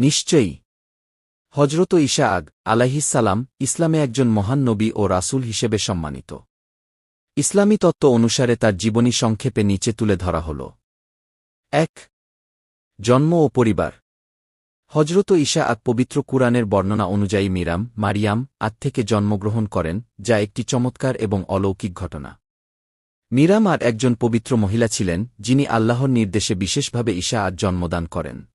নিশ্চয়ই। হজরত ঈশা আগ আলাইহিসালাম ইসলামে একজন মহান নবী ও রাসূল হিসেবে সম্মানিত। ইসলামী তত্ত্ব অনুসারে তার জীবনী সংক্ষেপে নিচে তুলে ধরা হল। এক, জন্ম ও পরিবার। হজরত ঈশা আক পবিত্র কুরআনের বর্ণনা অনুযায়ী মিরাম, মারিয়াম আদ থেকে জন্মগ্রহণ করেন, যা একটি চমৎকার এবং অলৌকিক ঘটনা। মিরাম আর একজন পবিত্র মহিলা ছিলেন, যিনি আল্লাহর নির্দেশে বিশেষভাবে ঈশা আদ জন্মদান করেন।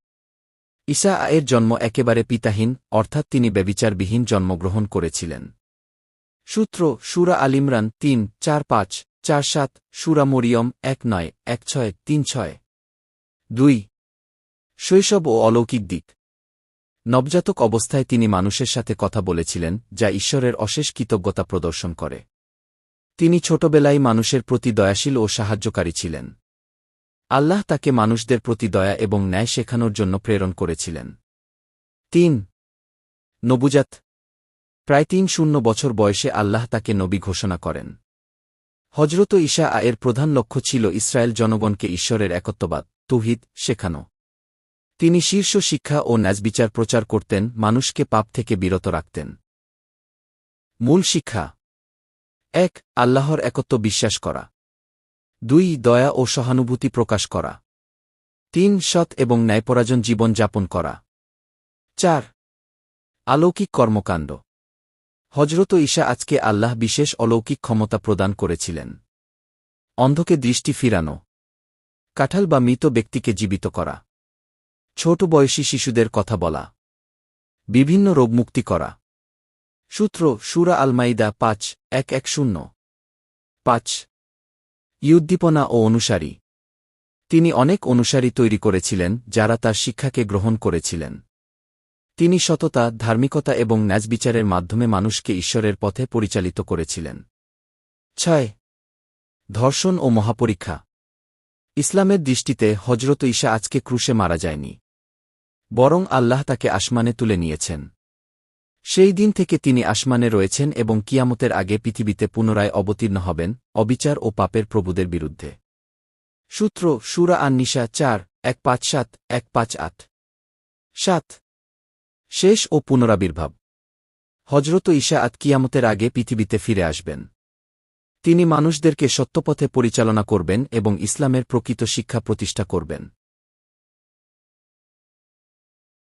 ঈসা আয়ের জন্ম একেবারে পিতাহীন, অর্থাৎ তিনি ব্যবিচারবিহীন জন্মগ্রহণ করেছিলেন। সূত্র, সুরা আলিমরান তিন, চার, পাঁচ, চার, সাত, সুরা মরিয়ম এক, নয়, এক, ছয়, তিন, ছয়। দুই। শৈশব ও অলৌকিক দিক। নবজাতক অবস্থায় তিনি মানুষের সাথে কথা বলেছিলেন, যা ঈশ্বরের অশেষ কৃতজ্ঞতা প্রদর্শন করে। তিনি ছোটবেলায় মানুষের প্রতি দয়াশীল ও সাহায্যকারী ছিলেন। আল্লাহ তাকে মানুষদের প্রতি দয়া এবং ন্যায় শেখানোর জন্য প্রেরণ করেছিলেন। তিন। নবুজাত। প্রায় তিন শূন্য বছর বয়সে আল্লাহ তাকে নবী ঘোষণা করেন। হজরত ঈশা এর প্রধান লক্ষ্য ছিল ইসরায়েল জনগণকে ঈশ্বরের একত্ববাদ, তুহিদ শেখানো। তিনি শীর্ষ শিক্ষা ও ন্যাজবিচার প্রচার করতেন, মানুষকে পাপ থেকে বিরত রাখতেন। মূল শিক্ষা। এক, আল্লাহর একত্ব বিশ্বাস করা। দুই, দয়া ও সহানুভূতি প্রকাশ করা। তিন, সৎ এবং ন্যায়পরাজন জীবন যাপন করা। চার আলৌকিক কর্মকাণ্ড। হজরত ঈশা আজকে আল্লাহ বিশেষ অলৌকিক ক্ষমতা প্রদান করেছিলেন। অন্ধকে দৃষ্টি ফিরানো। কাঠাল বা মৃত ব্যক্তিকে জীবিত করা। ছোট বয়সী শিশুদের কথা বলা। বিভিন্ন রোগমুক্তি করা। সূত্র, সুরা আলমাইদা পাঁচ, এক এক, শূন্য। পাঁচ ইউদ্দীপনা ও অনুসারী। তিনি অনেক অনুসারী তৈরি করেছিলেন, যারা তার শিক্ষাকে গ্রহণ করেছিলেন। তিনি সততা, ধার্মিকতা এবং ন্যাজবিচারের মাধ্যমে মানুষকে ঈশ্বরের পথে পরিচালিত করেছিলেন। ছয়, ধর্ষণ ও মহাপরীক্ষা। ইসলামের দৃষ্টিতে হজরত ঈশা আজকে ক্রুশে মারা যায়নি। বরং আল্লাহ তাকে আসমানে তুলে নিয়েছেন। সেই দিন থেকে তিনি আসমানে রয়েছেন এবং কিয়ামতের আগে পৃথিবীতে পুনরায় অবতীর্ণ হবেন, অবিচার ও পাপের প্রভুদের বিরুদ্ধে। সূত্র, সুরা আন্নিশা চার, এক পাঁচ সাত, এক পাঁচ আট। সাত। শেষ ও পুনরাবির্ভাব। হজরত ঈশা আত কিয়ামতের আগে পৃথিবীতে ফিরে আসবেন। তিনি মানুষদেরকে সত্যপথে পরিচালনা করবেন এবং ইসলামের প্রকৃত শিক্ষা প্রতিষ্ঠা করবেন।